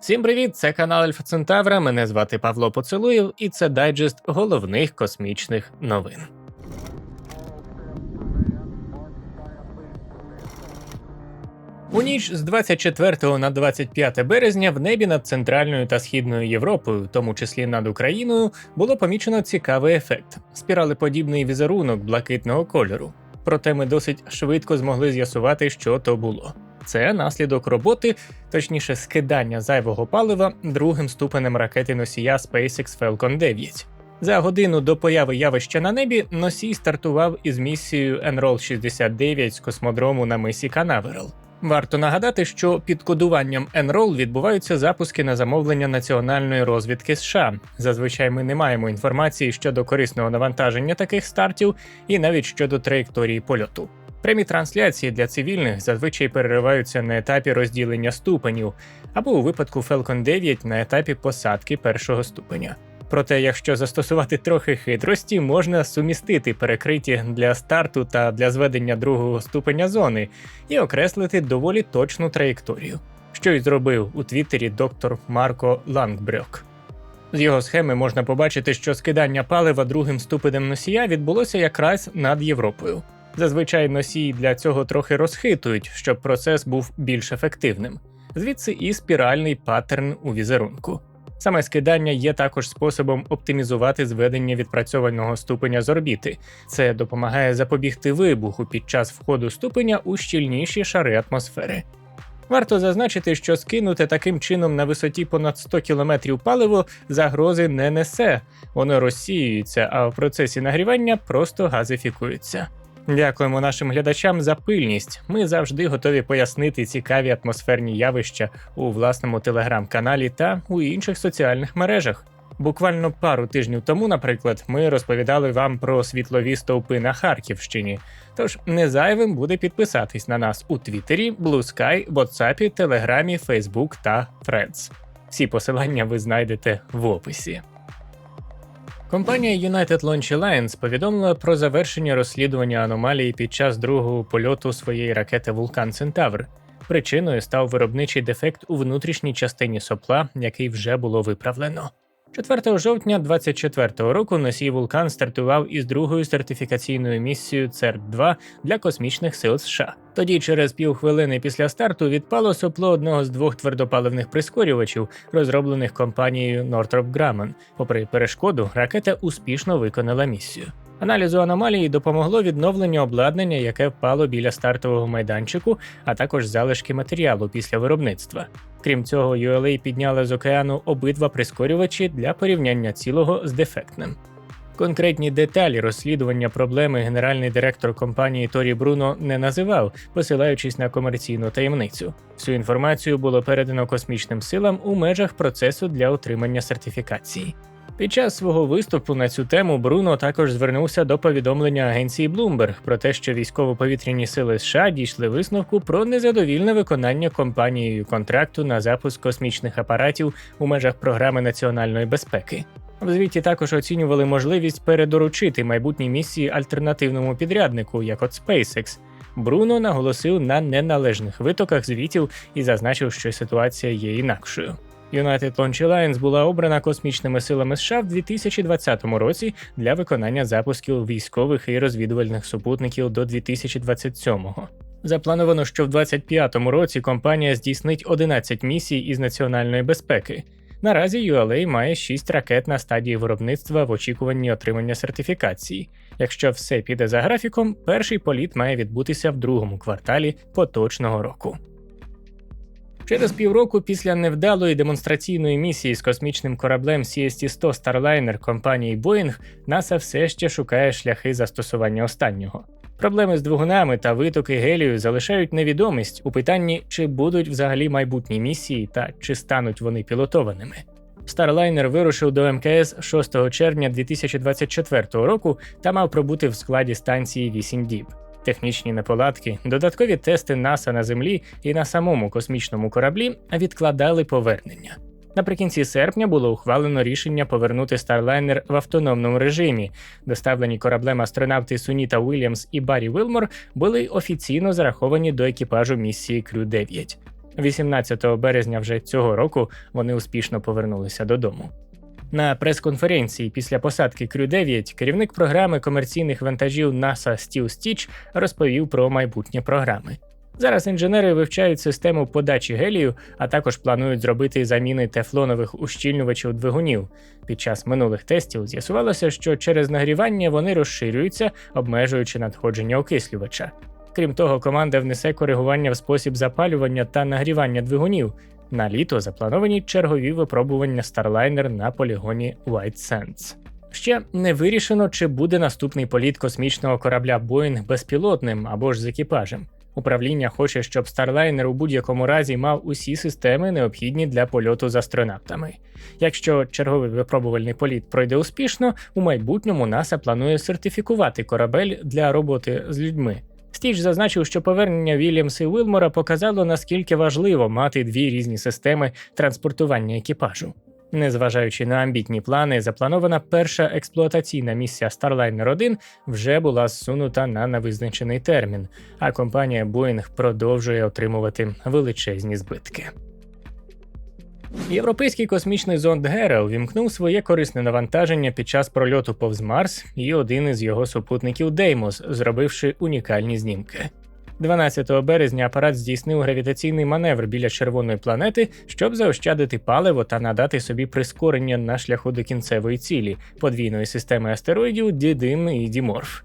Всім привіт! Це канал Альфа Центавра. Мене звати Павло Поцелуєв, і це дайджест головних космічних новин. У ніч з 24 на 25 березня в небі над центральною та східною Європою, в тому числі над Україною, було помічено цікавий ефект спіралеподібний візерунок блакитного кольору. Проте ми досить швидко змогли з'ясувати, що то було. Це наслідок роботи, точніше, скидання зайвого палива другим ступенем ракети носія SpaceX Falcon 9. За годину до появи явища на небі носій стартував із місією Enroll 69 з космодрому на мисі Канаверал. Варто нагадати, що під кодуванням Enroll відбуваються запуски на замовлення національної розвідки США. Зазвичай ми не маємо інформації щодо корисного навантаження таких стартів і навіть щодо траєкторії польоту. Прямі трансляції для цивільних зазвичай перериваються на етапі розділення ступенів або у випадку Falcon 9 на етапі посадки першого ступеня. Проте, якщо застосувати трохи хитрості, можна сумістити перекриті для старту та для зведення другого ступеня зони і окреслити доволі точну траєкторію, що й зробив у Твіттері доктор Марко Лангбрьок. З його схеми можна побачити, що скидання палива другим ступенем носія відбулося якраз над Європою. Зазвичай носії для цього трохи розхитують, щоб процес був більш ефективним. Звідси і спіральний паттерн у візерунку. Саме скидання є також способом оптимізувати зведення відпрацьованого ступеня з орбіти. Це допомагає запобігти вибуху під час входу ступеня у щільніші шари атмосфери. Варто зазначити, що скинути таким чином на висоті понад 100 км паливо загрози не несе, воно розсіюється, а в процесі нагрівання просто газифікується. Дякуємо нашим глядачам за пильність. Ми завжди готові пояснити цікаві атмосферні явища у власному телеграм-каналі та у інших соціальних мережах. Буквально пару тижнів тому, наприклад, ми розповідали вам про світлові стовпи на Харківщині. Тож не зайвим буде підписатись на нас у Твіттері, Blue Sky, Телеграмі, Facebook та Threads. Всі посилання ви знайдете в описі. Компанія United Launch Alliance повідомила про завершення розслідування аномалії під час другого польоту своєї ракети Вулкан Центавр. Причиною став виробничий дефект у внутрішній частині сопла, який вже було виправлено. 4 жовтня 2024 року носій Вулкан стартував із другою сертифікаційною місією ЦЕРТ-2 для космічних сил США. Тоді, через півхвилини після старту, відпало сопло одного з двох твердопаливних прискорювачів, розроблених компанією Northrop Grumman. Попри перешкоду, ракета успішно виконала місію. Аналізу аномалії допомогло відновлення обладнання, яке впало біля стартового майданчику, а також залишки матеріалу після виробництва. Крім цього, ULA підняла з океану обидва прискорювачі для порівняння цілого з дефектним. Конкретні деталі розслідування проблеми генеральний директор компанії Торі Бруно не називав, посилаючись на комерційну таємницю. Всю інформацію було передано космічним силам у межах процесу для отримання сертифікації. Під час свого виступу на цю тему Бруно також звернувся до повідомлення агенції Bloomberg про те, що військово-повітряні сили США дійшли висновку про незадовільне виконання компанією контракту на запуск космічних апаратів у межах програми національної безпеки. В звіті також оцінювали можливість передоручити майбутні місії альтернативному підряднику, як от SpaceX. Бруно наголосив на неналежних витоках звітів і зазначив, що ситуація є інакшою. United Launch Alliance була обрана космічними силами США в 2020 році для виконання запусків військових і розвідувальних супутників до 2027-го. Заплановано, що в 2025 році компанія здійснить 11 місій із національної безпеки. Наразі ULA має 6 ракет на стадії виробництва в очікуванні отримання сертифікації. Якщо все піде за графіком, перший політ має відбутися в другому кварталі поточного року. Через півроку після невдалої демонстраційної місії з космічним кораблем CST-100 Starliner компанії Boeing, НАСА все ще шукає шляхи застосування останнього. Проблеми з двигунами та витоки гелію залишають невідомість у питанні, чи будуть взагалі майбутні місії та чи стануть вони пілотованими. Starliner вирушив до МКС 6 червня 2024 року та мав пробути в складі станції 8 діб технічні неполадки, додаткові тести НАСА на землі і на самому космічному кораблі відкладали повернення. Наприкінці серпня було ухвалено рішення повернути Starliner в автономному режимі. Доставлені кораблем астронавти Суніта Уільямс і Баррі Вилмор були офіційно зараховані до екіпажу місії Крю 9. 18 березня вже цього року вони успішно повернулися додому. На прес-конференції після посадки Крю 9 керівник програми комерційних вантажів NASA Стів Стіч розповів про майбутнє програми. Зараз інженери вивчають систему подачі гелію, а також планують зробити заміни тефлонових ущільнювачів двигунів. Під час минулих тестів з'ясувалося, що через нагрівання вони розширюються, обмежуючи надходження окислювача. Крім того, команда внесе коригування в спосіб запалювання та нагрівання двигунів. На літо заплановані чергові випробування Starliner на полігоні White Sands. Ще не вирішено, чи буде наступний політ космічного корабля Боїнг безпілотним або ж з екіпажем. Управління хоче, щоб Starliner у будь-якому разі мав усі системи, необхідні для польоту з астронавтами. Якщо черговий випробувальний політ пройде успішно, у майбутньому НАСА планує сертифікувати корабель для роботи з людьми. Стіч зазначив, що повернення Вільямса і Уилмора показало, наскільки важливо мати дві різні системи транспортування екіпажу. Незважаючи на амбітні плани, запланована перша експлуатаційна місія Starliner 1 вже була зсунута на невизначений термін, а компанія Boeing продовжує отримувати величезні збитки. Європейський космічний зонд Гера увімкнув своє корисне навантаження під час прольоту повз Марс і один із його супутників Деймос, зробивши унікальні знімки. 12 березня апарат здійснив гравітаційний маневр біля червоної планети, щоб заощадити паливо та надати собі прискорення на шляху до кінцевої цілі подвійної системи астероїдів Дідим і Діморф.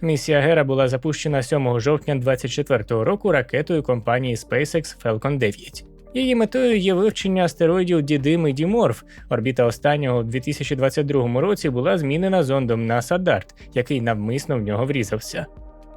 Місія Гера була запущена 7 жовтня 2024 року ракетою компанії SpaceX Falcon 9. Її метою є вивчення астероїдів Дідим і Діморф. Орбіта останнього у 2022 році була змінена зондом NASA DART, який навмисно в нього врізався.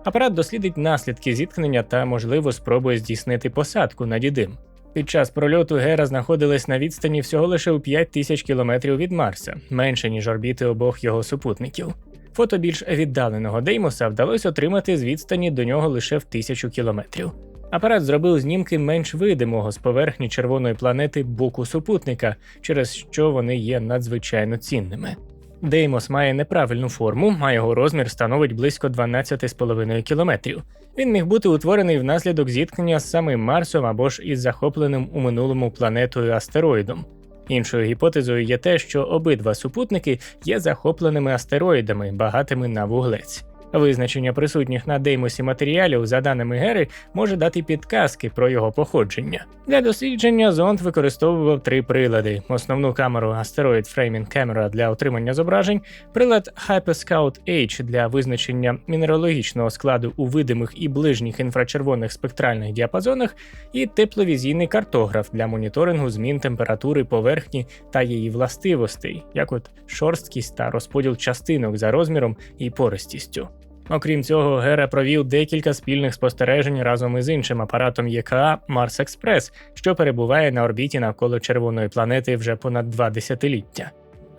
Апарат дослідить наслідки зіткнення та, можливо, спробує здійснити посадку на дідим. Під час прольоту Гера знаходилась на відстані всього лише у 5 тисяч кілометрів від Марса, менше ніж орбіти обох його супутників. Фото більш віддаленого Деймоса вдалося отримати з відстані до нього лише в тисячу кілометрів. Апарат зробив знімки менш видимого з поверхні червоної планети боку супутника, через що вони є надзвичайно цінними. Деймос має неправильну форму, а його розмір становить близько 12,5 кілометрів. Він міг бути утворений внаслідок зіткнення з самим Марсом або ж із захопленим у минулому планетою астероїдом. Іншою гіпотезою є те, що обидва супутники є захопленими астероїдами, багатими на вуглець. Визначення присутніх на Деймосі матеріалів, за даними Гери, може дати підказки про його походження. Для дослідження зонд використовував три прилади: основну камеру Asteroid Framing Camera для отримання зображень, прилад Hyperscout H для визначення мінералогічного складу у видимих і ближніх інфрачервоних спектральних діапазонах, і тепловізійний картограф для моніторингу змін температури поверхні та її властивостей, як от шорсткість та розподіл частинок за розміром і пористістю. Окрім цього, Гера провів декілька спільних спостережень разом із іншим апаратом ЄКА Марс Експрес, що перебуває на орбіті навколо червоної планети вже понад два десятиліття.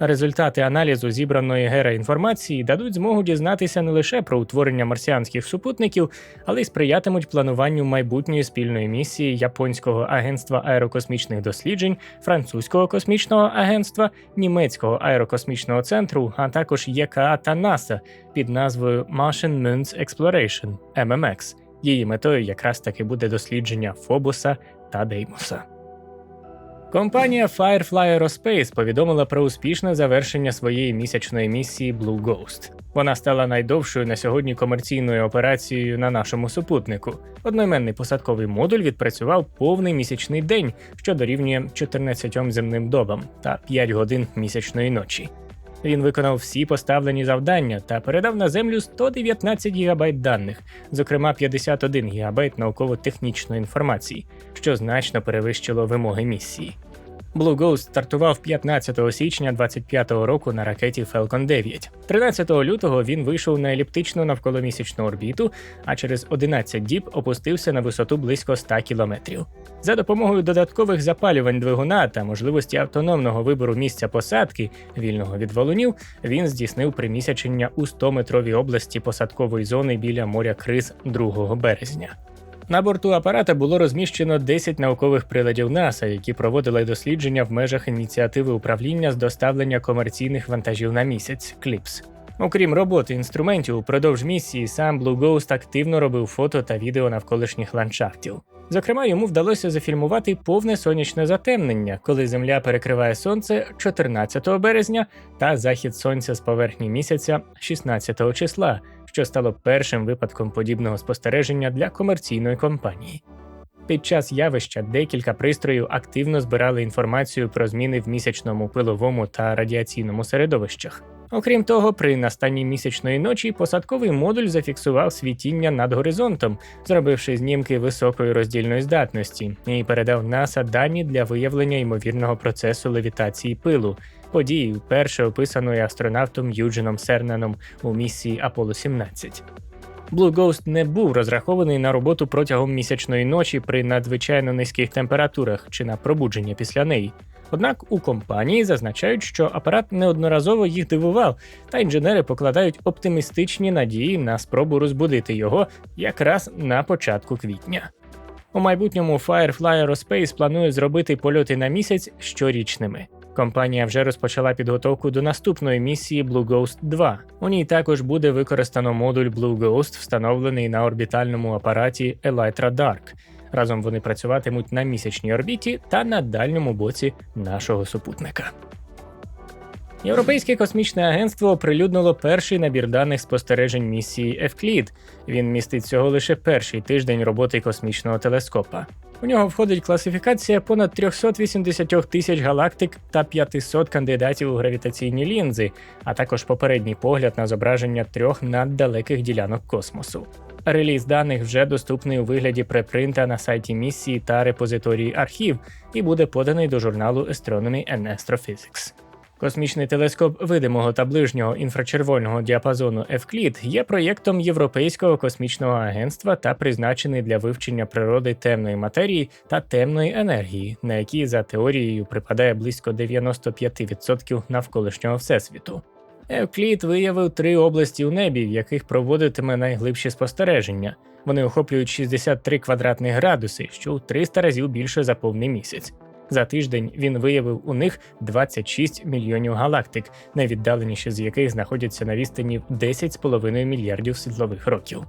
Результати аналізу зібраної гера інформації дадуть змогу дізнатися не лише про утворення марсіанських супутників, але й сприятимуть плануванню майбутньої спільної місії японського агентства аерокосмічних досліджень, французького космічного агентства, німецького аерокосмічного центру, а також ЄКА та НАСА під назвою Martian Moons Exploration MMX. Її метою якраз таки буде дослідження Фобуса та Деймоса. Компанія Firefly Aerospace повідомила про успішне завершення своєї місячної місії Blue Ghost. Вона стала найдовшою на сьогодні комерційною операцією на нашому супутнику. Одноіменний посадковий модуль відпрацював повний місячний день, що дорівнює 14 земним добам та 5 годин місячної ночі. Він виконав всі поставлені завдання та передав на землю 119 ГБ даних, зокрема 51 ГБ науково-технічної інформації, що значно перевищило вимоги місії. Blue Ghost стартував 15 січня 2025 року на ракеті Falcon 9. 13 лютого він вийшов на еліптичну навколомісячну орбіту, а через 11 діб опустився на висоту близько 100 кілометрів. За допомогою додаткових запалювань двигуна та можливості автономного вибору місця посадки, вільного від валунів, він здійснив примісячення у 100-метровій області посадкової зони біля моря Криз 2 березня. На борту апарата було розміщено 10 наукових приладів НАСА, які проводили дослідження в межах ініціативи управління з доставлення комерційних вантажів на місяць CLIPS. Окрім роботи інструментів, упродовж місії сам Blue Ghost активно робив фото та відео навколишніх ландшафтів. Зокрема, йому вдалося зафільмувати повне сонячне затемнення, коли Земля перекриває сонце 14 березня та захід сонця з поверхні місяця 16 числа, що стало першим випадком подібного спостереження для комерційної компанії. Під час явища декілька пристроїв активно збирали інформацію про зміни в місячному пиловому та радіаційному середовищах. Окрім того, при настанні місячної ночі посадковий модуль зафіксував світіння над горизонтом, зробивши знімки високої роздільної здатності, і передав НАСА дані для виявлення ймовірного процесу левітації пилу, події вперше описаної астронавтом Юджином Сернаном у місії Аполло 17. Blue Ghost не був розрахований на роботу протягом місячної ночі при надзвичайно низьких температурах чи на пробудження після неї. Однак у компанії зазначають, що апарат неодноразово їх дивував, та інженери покладають оптимістичні надії на спробу розбудити його якраз на початку квітня. У майбутньому Firefly Aerospace планує зробити польоти на місяць щорічними. Компанія вже розпочала підготовку до наступної місії Blue Ghost 2. У ній також буде використано модуль Blue Ghost, встановлений на орбітальному апараті Elytra Dark. Разом вони працюватимуть на місячній орбіті та на дальньому боці нашого супутника. Європейське космічне агентство оприлюднило перший набір даних спостережень місії Евклід. Він містить всього лише перший тиждень роботи космічного телескопа. У нього входить класифікація понад 380 тисяч галактик та 500 кандидатів у гравітаційні лінзи, а також попередній погляд на зображення трьох наддалеких ділянок космосу. Реліз даних вже доступний у вигляді препринта на сайті місії та репозиторії архів і буде поданий до журналу Astronomy and Astrophysics. Космічний телескоп видимого та ближнього інфрачервоного діапазону Евклід є проєктом Європейського космічного агентства та призначений для вивчення природи темної матерії та темної енергії, на які за теорією припадає близько 95% навколишнього всесвіту. Евклід виявив три області у небі, в яких проводитиме найглибші спостереження. Вони охоплюють 63 квадратних градуси, що у 300 разів більше за повний місяць. За тиждень він виявив у них 26 мільйонів галактик, найвіддаленіші з яких знаходяться на відстані в 10,5 мільярдів світлових років.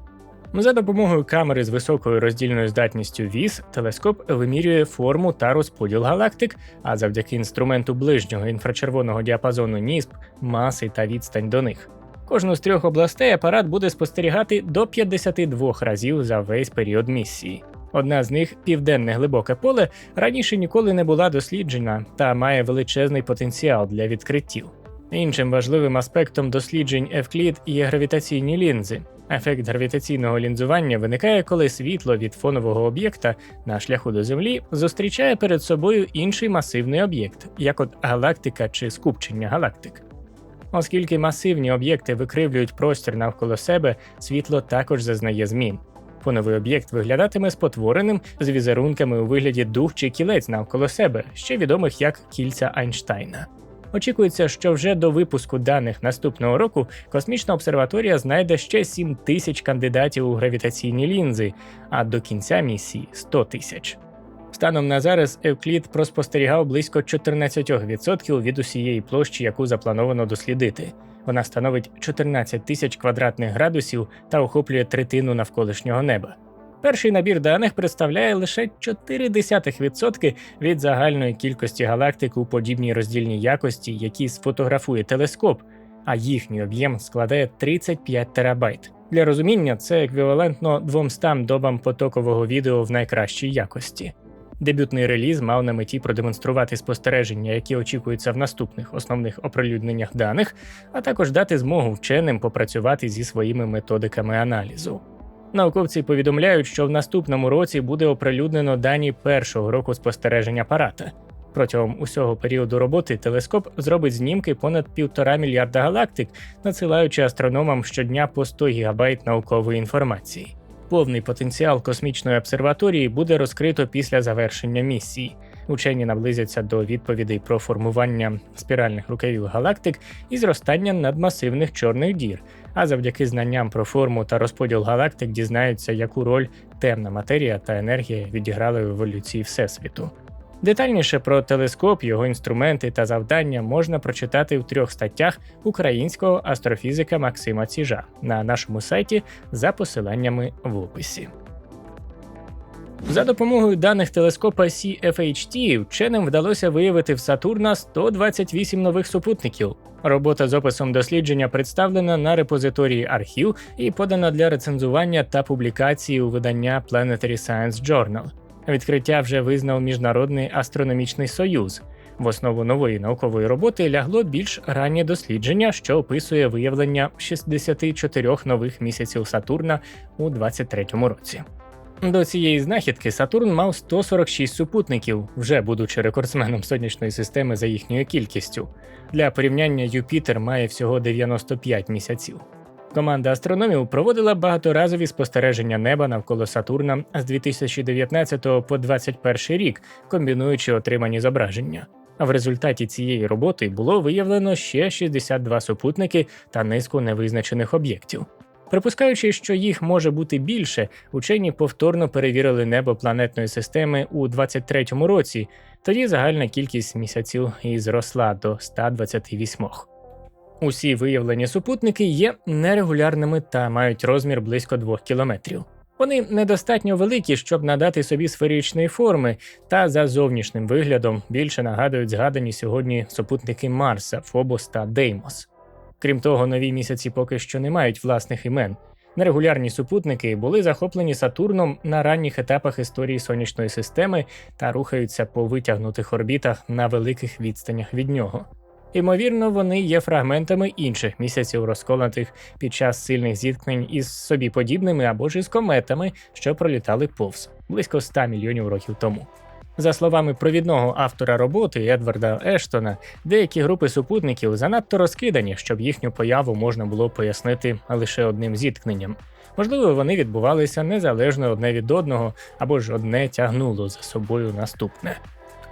За допомогою камери з високою роздільною здатністю ВІС телескоп вимірює форму та розподіл галактик, а завдяки інструменту ближнього інфрачервоного діапазону НІСП, маси та відстань до них. Кожну з трьох областей апарат буде спостерігати до 52 разів за весь період місії. Одна з них південне глибоке поле, раніше ніколи не була досліджена та має величезний потенціал для відкриттів. Іншим важливим аспектом досліджень Евклід є гравітаційні лінзи. Ефект гравітаційного лінзування виникає, коли світло від фонового об'єкта на шляху до Землі зустрічає перед собою інший масивний об'єкт, як от галактика чи скупчення галактик. Оскільки масивні об'єкти викривлюють простір навколо себе, світло також зазнає змін. Фоновий об'єкт виглядатиме спотвореним з візерунками у вигляді дух чи кілець навколо себе, ще відомих як кільця Айнштайна. Очікується, що вже до випуску даних наступного року космічна обсерваторія знайде ще 7 тисяч кандидатів у гравітаційні лінзи, а до кінця місії 100 тисяч. Станом на зараз Евклід проспостерігав близько 14% від усієї площі, яку заплановано дослідити. Вона становить 14 тисяч квадратних градусів та охоплює третину навколишнього неба. Перший набір даних представляє лише 0,4% від загальної кількості галактик у подібній роздільній якості, які сфотографує телескоп, а їхній об'єм складає 35 терабайт. Для розуміння це еквівалентно 200 добам потокового відео в найкращій якості. Дебютний реліз мав на меті продемонструвати спостереження, які очікуються в наступних основних оприлюдненнях даних, а також дати змогу вченим попрацювати зі своїми методиками аналізу. Науковці повідомляють, що в наступному році буде оприлюднено дані першого року спостереження апарата. Протягом усього періоду роботи телескоп зробить знімки понад півтора мільярда галактик, надсилаючи астрономам щодня по 100 гігабайт наукової інформації. Повний потенціал космічної обсерваторії буде розкрито після завершення місії. Учені наблизяться до відповідей про формування спіральних рукавів галактик і зростання надмасивних чорних дір. А завдяки знанням про форму та розподіл галактик дізнаються, яку роль темна матерія та енергія відіграли в еволюції Всесвіту. Детальніше про телескоп, його інструменти та завдання можна прочитати в трьох статтях українського астрофізика Максима Ціжа на нашому сайті за посиланнями в описі. За допомогою даних телескопа CFHT вченим вдалося виявити в Сатурна 128 нових супутників. Робота з описом дослідження представлена на репозиторії архів і подана для рецензування та публікації у видання Planetary Science Journal. Відкриття вже визнав Міжнародний астрономічний союз. В основу нової наукової роботи лягло більш раннє дослідження, що описує виявлення 64 нових місяців Сатурна у 2023 році. До цієї знахідки Сатурн мав 146 супутників, вже будучи рекордсменом сонячної системи за їхньою кількістю. Для порівняння Юпітер має всього 95 місяців. Команда астрономів проводила багаторазові спостереження неба навколо Сатурна з 2019 по 2021 рік, комбінуючи отримані зображення. А В результаті цієї роботи було виявлено ще 62 супутники та низку невизначених об'єктів. Припускаючи, що їх може бути більше, учені повторно перевірили небо планетної системи у 23-му році. Тоді загальна кількість місяців і зросла до 128. Усі виявлені супутники є нерегулярними та мають розмір близько 2 кілометрів. Вони недостатньо великі, щоб надати собі сферичної форми, та за зовнішнім виглядом більше нагадують згадані сьогодні супутники Марса, Фобос та Деймос. Крім того, нові місяці поки що не мають власних імен. Нерегулярні супутники були захоплені Сатурном на ранніх етапах історії сонячної системи та рухаються по витягнутих орбітах на великих відстанях від нього. Ймовірно, вони є фрагментами інших місяців, розколотих під час сильних зіткнень із собі подібними або ж із кометами, що пролітали повз близько 100 мільйонів років тому. За словами провідного автора роботи Едварда Ештона, деякі групи супутників занадто розкидані, щоб їхню появу можна було пояснити лише одним зіткненням. Можливо, вони відбувалися незалежно одне від одного, або ж одне тягнуло за собою наступне.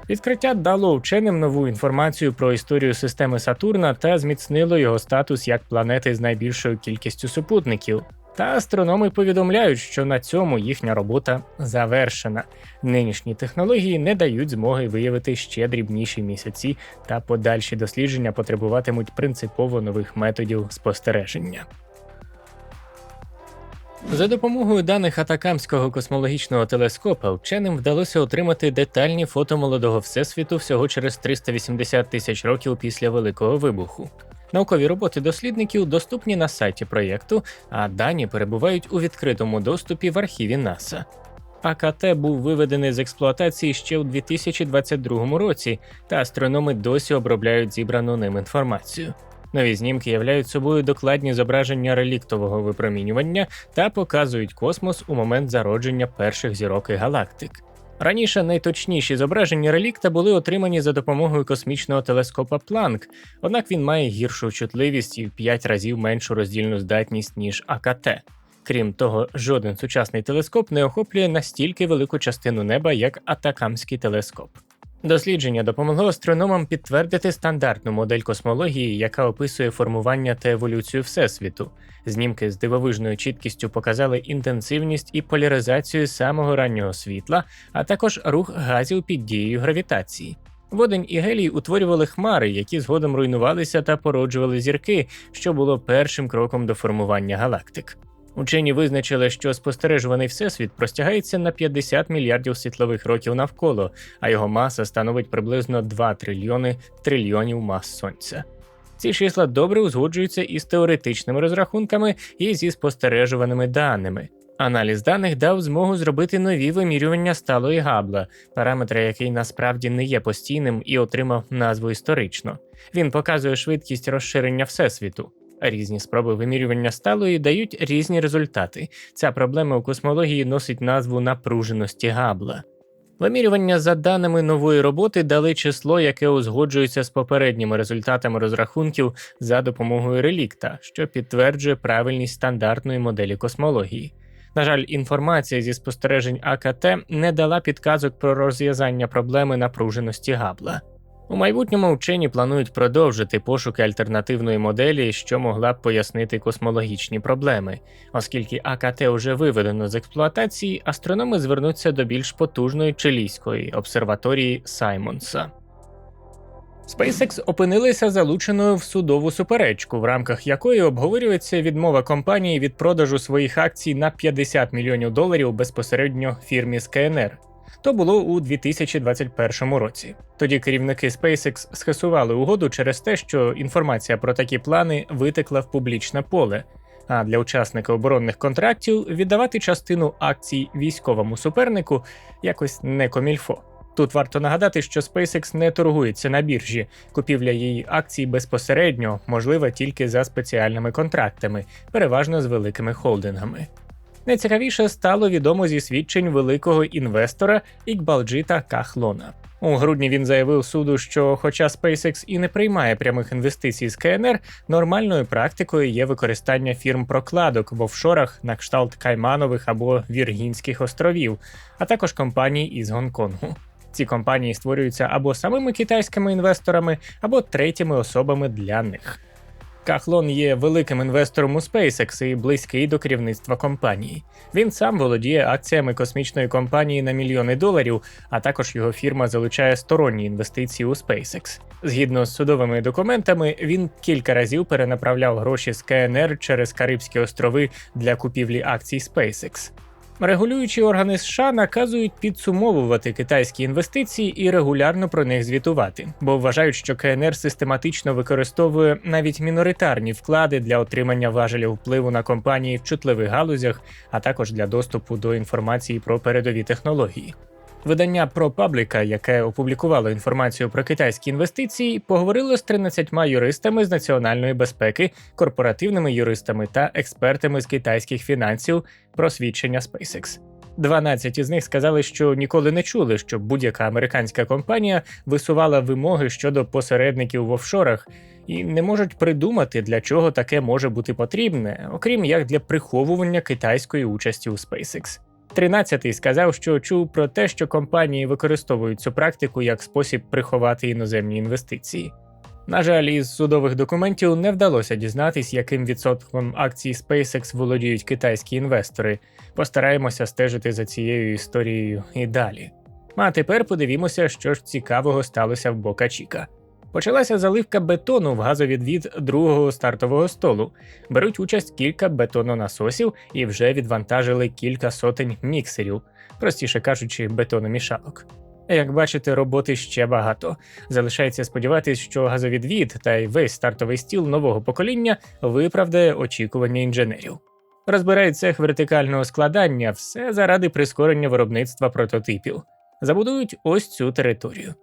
Відкриття дало вченим нову інформацію про історію системи Сатурна та зміцнило його статус як планети з найбільшою кількістю супутників. Та астрономи повідомляють, що на цьому їхня робота завершена. Нинішні технології не дають змоги виявити ще дрібніші місяці, та подальші дослідження потребуватимуть принципово нових методів спостереження. За допомогою даних Атакамського космологічного телескопа вченим вдалося отримати детальні фото молодого всесвіту всього через 380 тисяч років після Великого вибуху. Наукові роботи дослідників доступні на сайті проєкту, а дані перебувають у відкритому доступі в архіві НАСА. АКТ був виведений з експлуатації ще у 2022 році, та астрономи досі обробляють зібрану ним інформацію. Нові знімки являють собою докладні зображення реліктового випромінювання та показують космос у момент зародження перших зірок і галактик. Раніше найточніші зображення релікта були отримані за допомогою космічного телескопа Планк, однак він має гіршу чутливість і в 5 разів меншу роздільну здатність, ніж АКТ. Крім того, жоден сучасний телескоп не охоплює настільки велику частину неба, як Атакамський телескоп. Дослідження допомогло астрономам підтвердити стандартну модель космології, яка описує формування та еволюцію Всесвіту. Знімки з дивовижною чіткістю показали інтенсивність і поляризацію самого раннього світла, а також рух газів під дією гравітації. Водень і гелій утворювали хмари, які згодом руйнувалися та породжували зірки, що було першим кроком до формування галактик. Учені визначили, що спостережуваний всесвіт простягається на 50 мільярдів світлових років навколо, а його маса становить приблизно 2 трильйони трильйонів мас сонця. Ці числа добре узгоджуються із теоретичними розрахунками і зі спостережуваними даними. Аналіз даних дав змогу зробити нові вимірювання сталої габла, параметра, який насправді не є постійним і отримав назву історично. Він показує швидкість розширення всесвіту. Різні спроби вимірювання сталої дають різні результати. Ця проблема у космології носить назву напруженості габла. Вимірювання за даними нової роботи дали число, яке узгоджується з попередніми результатами розрахунків за допомогою релікта, що підтверджує правильність стандартної моделі космології. На жаль, інформація зі спостережень АКТ не дала підказок про розв'язання проблеми напруженості габла. У майбутньому вчені планують продовжити пошуки альтернативної моделі, що могла б пояснити космологічні проблеми. Оскільки АКТ уже виведено з експлуатації, астрономи звернуться до більш потужної чилійської обсерваторії Саймонса. SpaceX опинилися залученою в судову суперечку, в рамках якої обговорюється відмова компанії від продажу своїх акцій на 50 мільйонів доларів безпосередньо фірмі Skynr. То було у 2021 році. Тоді керівники SpaceX схесували угоду через те, що інформація про такі плани витекла в публічне поле. А для учасника оборонних контрактів віддавати частину акцій військовому супернику якось не комільфо. Тут варто нагадати, що SpaceX не торгується на біржі. Купівля її акцій безпосередньо можлива тільки за спеціальними контрактами, переважно з великими холдингами. Найцікавіше стало відомо зі свідчень великого інвестора Ікбалджита Кахлона. У грудні він заявив суду, що, хоча SpaceX і не приймає прямих інвестицій з КНР, нормальною практикою є використання фірм прокладок в офшорах на кшталт Кайманових або Віргінських островів, а також компаній із Гонконгу. Ці компанії створюються або самими китайськими інвесторами, або третіми особами для них. Кахлон є великим інвестором у SpaceX і близький до керівництва компанії. Він сам володіє акціями космічної компанії на мільйони доларів, а також його фірма залучає сторонні інвестиції у SpaceX. Згідно з судовими документами, він кілька разів перенаправляв гроші з КНР через Карибські острови для купівлі акцій SpaceX. Регулюючі органи США наказують підсумовувати китайські інвестиції і регулярно про них звітувати, бо вважають, що КНР систематично використовує навіть міноритарні вклади для отримання важелів впливу на компанії в чутливих галузях, а також для доступу до інформації про передові технології. Видання ProPublica, яке опублікувало інформацію про китайські інвестиції, поговорило з 13 юристами з національної безпеки, корпоративними юристами та експертами з китайських фінансів про свідчення SpaceX. 12 із них сказали, що ніколи не чули, що будь-яка американська компанія висувала вимоги щодо посередників в офшорах і не можуть придумати, для чого таке може бути потрібне, окрім як для приховування китайської участі у SpaceX. Тринадцятий сказав, що чув про те, що компанії використовують цю практику як спосіб приховати іноземні інвестиції. На жаль, із судових документів не вдалося дізнатись, яким відсотком акцій SpaceX володіють китайські інвестори. Постараємося стежити за цією історією і далі. А тепер подивімося, що ж цікавого сталося в Бока Чіка. Почалася заливка бетону в газовідвід другого стартового столу. Беруть участь кілька бетононасосів і вже відвантажили кілька сотень міксерів, простіше кажучи, бетономішалок. Як бачите, роботи ще багато. Залишається сподіватися, що газовідвід та й весь стартовий стіл нового покоління виправдає очікування інженерів. Розбирають цех вертикального складання все заради прискорення виробництва прототипів. Забудують ось цю територію.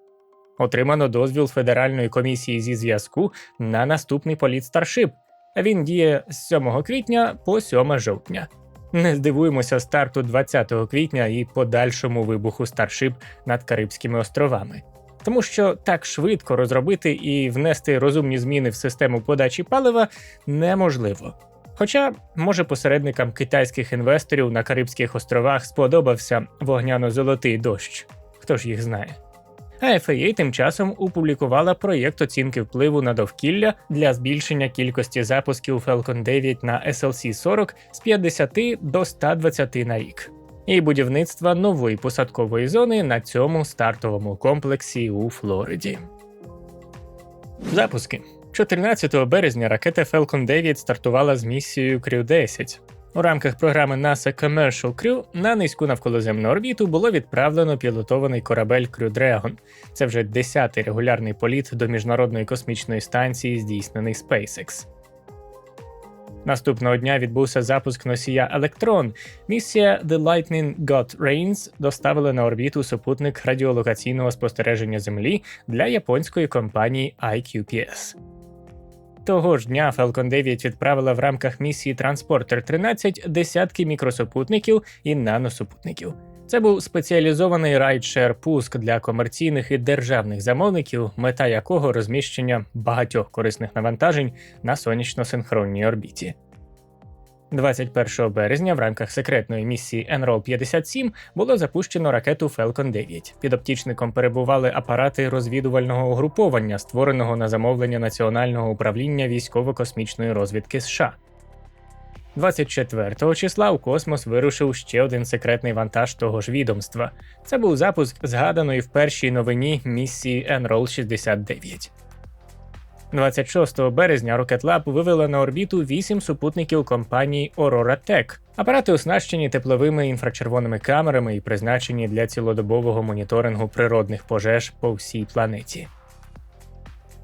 Отримано дозвіл Федеральної комісії зі зв'язку на наступний політ Старшип. Він діє з 7 квітня по 7 жовтня. Не здивуємося старту 20 квітня і подальшому вибуху Старшип над Карибськими островами. Тому що так швидко розробити і внести розумні зміни в систему подачі палива неможливо. Хоча, може, посередникам китайських інвесторів на Карибських островах сподобався вогняно-золотий дощ, хто ж їх знає. А FAA тим часом опублікувала проєкт оцінки впливу на довкілля для збільшення кількості запусків Falcon 9 на SLC 40 з 50 до 120 на рік, і будівництва нової посадкової зони на цьому стартовому комплексі у Флориді. Запуски 14 березня ракета Falcon 9 стартувала з місією Crew 10. У рамках програми NASA Commercial Crew на низьку навколоземну орбіту було відправлено пілотований корабель Crew Dragon. Це вже десятий регулярний політ до міжнародної космічної станції, здійснений SpaceX. Наступного дня відбувся запуск носія Електрон. Місія The Lightning God Reigns доставила на орбіту супутник радіолокаційного спостереження Землі для японської компанії IQPS. Того ж дня Falcon 9 відправила в рамках місії Транспортер 13 десятки мікросупутників і наносупутників. Це був спеціалізований райдшер пуск для комерційних і державних замовників, мета якого розміщення багатьох корисних навантажень на сонячно-синхронній орбіті. 21 березня в рамках секретної місії Enroll 57 було запущено ракету Falcon 9. Під оптічником перебували апарати розвідувального угруповання, створеного на замовлення Національного управління військово-космічної розвідки США. 24 числа у космос вирушив ще один секретний вантаж того ж відомства. Це був запуск згаданої в першій новині місії Enroll 69. 26 березня Rocket Lab вивела на орбіту 8 супутників компанії Aurora Tech. Апарати оснащені тепловими інфрачервоними камерами і призначені для цілодобового моніторингу природних пожеж по всій планеті.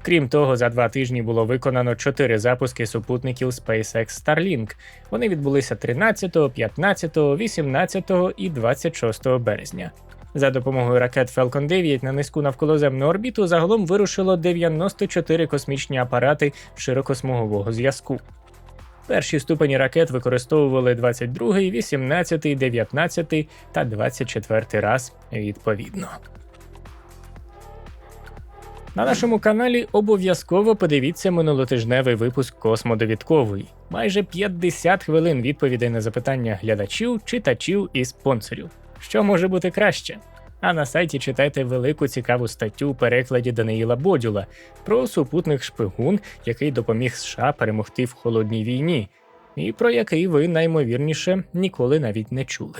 Крім того, за два тижні було виконано чотири запуски супутників SpaceX Starlink. Вони відбулися 13, 15, 18 і 26 березня. За допомогою ракет Falcon 9 на низьку навколоземну орбіту загалом вирушило 94 космічні апарати широкосмугового зв'язку. Перші ступені ракет використовували 22, 18, 19 та 24 раз відповідно. На нашому каналі обов'язково подивіться минулотижневий випуск Космодовідковий. Майже 50 хвилин відповідей на запитання глядачів, читачів і спонсорів. Що може бути краще? А на сайті читайте велику цікаву статтю у перекладі Даниїла Бодюла про супутник шпигун, який допоміг США перемогти в холодній війні, і про який ви наймовірніше ніколи навіть не чули.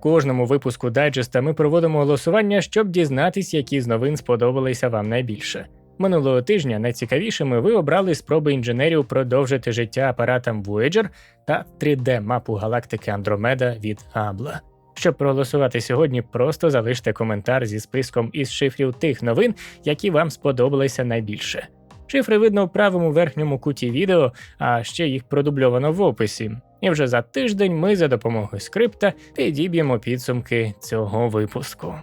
Кожному випуску дайджеста ми проводимо голосування, щоб дізнатись, які з новин сподобалися вам найбільше. Минулого тижня найцікавішими ви обрали спроби інженерів продовжити життя апаратам Voyager та 3D-мапу галактики Андромеда від Абла. Щоб проголосувати сьогодні, просто залиште коментар зі списком із шифрів тих новин, які вам сподобалися найбільше. Шифри видно в правому верхньому куті відео, а ще їх продубльовано в описі. І вже за тиждень ми за допомогою скрипта підіб'ємо підсумки цього випуску.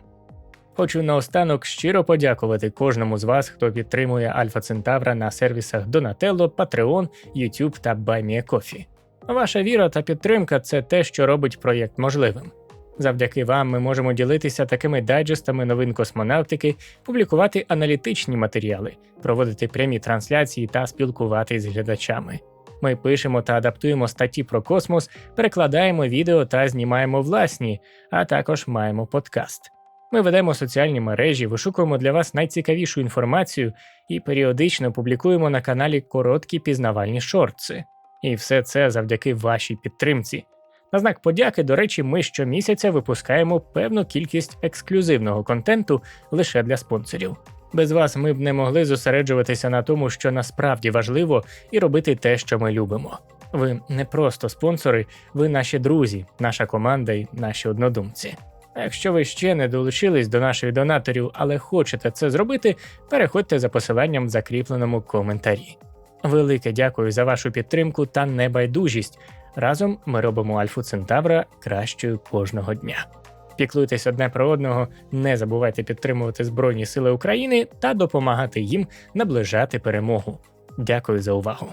Хочу наостанок щиро подякувати кожному з вас, хто підтримує Альфа Центавра на сервісах Donatello, Patreon, YouTube та BuyMeACoffee. Ваша віра та підтримка це те, що робить проєкт можливим. Завдяки вам ми можемо ділитися такими дайджестами новин космонавтики, публікувати аналітичні матеріали, проводити прямі трансляції та спілкуватись з глядачами. Ми пишемо та адаптуємо статті про космос, перекладаємо відео та знімаємо власні, а також маємо подкаст. Ми ведемо соціальні мережі, вишукуємо для вас найцікавішу інформацію і періодично публікуємо на каналі короткі пізнавальні шортси. І все це завдяки вашій підтримці. На знак подяки, до речі, ми щомісяця випускаємо певну кількість ексклюзивного контенту лише для спонсорів. Без вас ми б не могли зосереджуватися на тому, що насправді важливо, і робити те, що ми любимо. Ви не просто спонсори, ви наші друзі, наша команда і наші однодумці. Якщо ви ще не долучились до наших донаторів, але хочете це зробити, переходьте за посиланням в закріпленому коментарі. Велике дякую за вашу підтримку та небайдужість. Разом ми робимо Альфу Центавра кращою кожного дня. Піклуйтесь одне про одного, не забувайте підтримувати Збройні Сили України та допомагати їм наближати перемогу. Дякую за увагу.